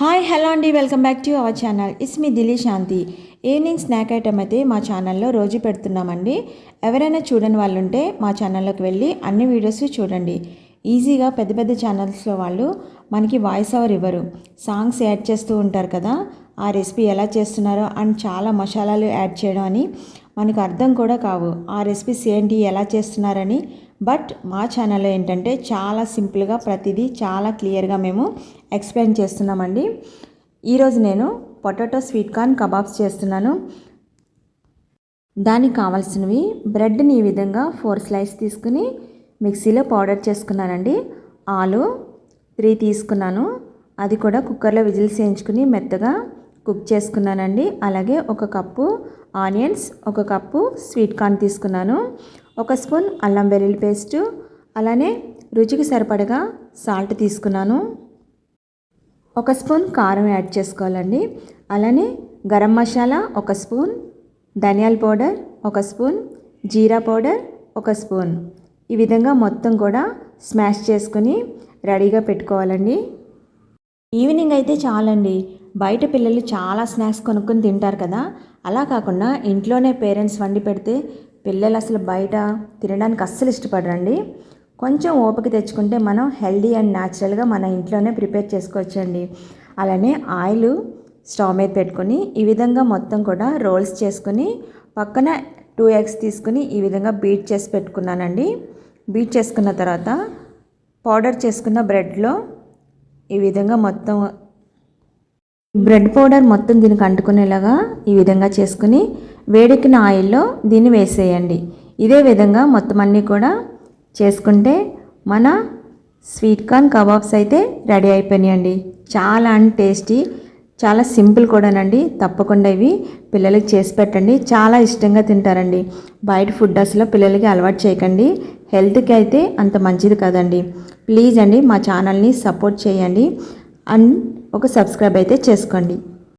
Hi hello అండి. Welcome back to our channel. Is me Dili Shanthi. Evening snack item అయితే మా ఛానల్లో రోజు పెడుతున్నామండి. ఎవరైనా చూడని వాళ్ళు ఉంటే మా ఛానల్లోకి వెళ్ళి అన్ని వీడియోస్ చూడండి. ఈజీగా పెద్ద పెద్ద ఛానల్స్లో వాళ్ళు మనకి వాయిస్ ఓవర్ ఇవ్వరు. సాంగ్స్ యాడ్ చేస్తూ ఉంటారు కదా ఆ రెసిపీ ఎలా చేస్తున్నారో అండ్ చాలా మసాలాలు యాడ్ చేయడం అని మనకు అర్థం కూడా కావు. ఆ రెసిపీస్ ఏంటి ఎలా చేస్తున్నారని. బట్ మా ఛానల్లో ఏంటంటే చాలా సింపుల్గా ప్రతిదీ చాలా క్లియర్గా మేము ఎక్స్ప్లెయిన్ చేస్తున్నామండి. ఈరోజు నేను పొటాటో స్వీట్ కార్న్ కబాబ్స్ చేస్తున్నాను. దానికి కావాల్సినవి బ్రెడ్ని ఈ విధంగా ఫోర్ స్లైస్ తీసుకుని మిక్సీలో పౌడర్ చేసుకున్నానండి. ఆలు త్రీ తీసుకున్నాను. అది కూడా కుక్కర్లో విజిల్స్ వేయించుకుని మెత్తగా కుక్ చేసుకున్నానండి. అలాగే ఒక కప్పు ఆనియన్స్ ఒక కప్పు స్వీట్ కార్న్ తీసుకున్నాను. ఒక స్పూన్ అల్లం వెల్లుల్లి పేస్టు అలానే రుచికి సరిపడగా సాల్ట్ తీసుకున్నాను. ఒక స్పూన్ కారం యాడ్ చేసుకోవాలండి. అలానే గరం మసాలా ఒక స్పూన్ ధనియాల పౌడర్ ఒక స్పూన్ జీరా పౌడర్ ఒక స్పూన్. ఈ విధంగా మొత్తం కూడా స్మాష్ చేసుకుని రెడీగా పెట్టుకోవాలండి. ఈవినింగ్ అయితే చాలండి. బయట పిల్లలు చాలా స్నాక్స్ కొనుక్కొని తింటారు కదా. అలా కాకుండా ఇంట్లోనే పేరెంట్స్ వండి పెడితే పిల్లలు అసలు బయట తినడానికి అస్సలు ఇష్టపడరండి. కొంచెం ఓపిక తెచ్చుకుంటే మనం హెల్దీ అండ్ న్యాచురల్గా మన ఇంట్లోనే ప్రిపేర్ చేసుకోవచ్చండి. అలానే ఆయిల్ స్టవ్ మీద పెట్టుకొని ఈ విధంగా మొత్తం కూడా రోల్స్ చేసుకుని పక్కన టూ ఎగ్స్ తీసుకుని ఈ విధంగా బీట్ చేసి పెట్టుకున్నానండి. బీట్ చేసుకున్న తర్వాత పౌడర్ చేసుకున్న బ్రెడ్లో ఈ విధంగా మొత్తం బ్రెడ్ పౌడర్ మొత్తం దీనికి అంటుకునేలాగా ఈ విధంగా చేసుకుని వేడెక్కిన ఆయిల్లో దీన్ని వేసేయండి. ఇదే విధంగా మొత్తం అన్నీ కూడా చేసుకుంటే మన స్వీట్ కార్న్ కబాబ్స్ అయితే రెడీ అయిపోయినాయండి. చాలా అండ్ టేస్టీ చాలా సింపుల్ కూడానండి. తప్పకుండా ఇవి పిల్లలకి చేసి పెట్టండి. చాలా ఇష్టంగా తింటారండి. బయట ఫుడ్ అసలు పిల్లలకి అలవాటు చేయకండి. హెల్త్కి అయితే అంత మంచిది కదండి. ప్లీజ్ అండి మా ఛానల్ని సపోర్ట్ చేయండి. అండ్ ఒక సబ్స్క్రైబ్ అయితే చేసుకోండి.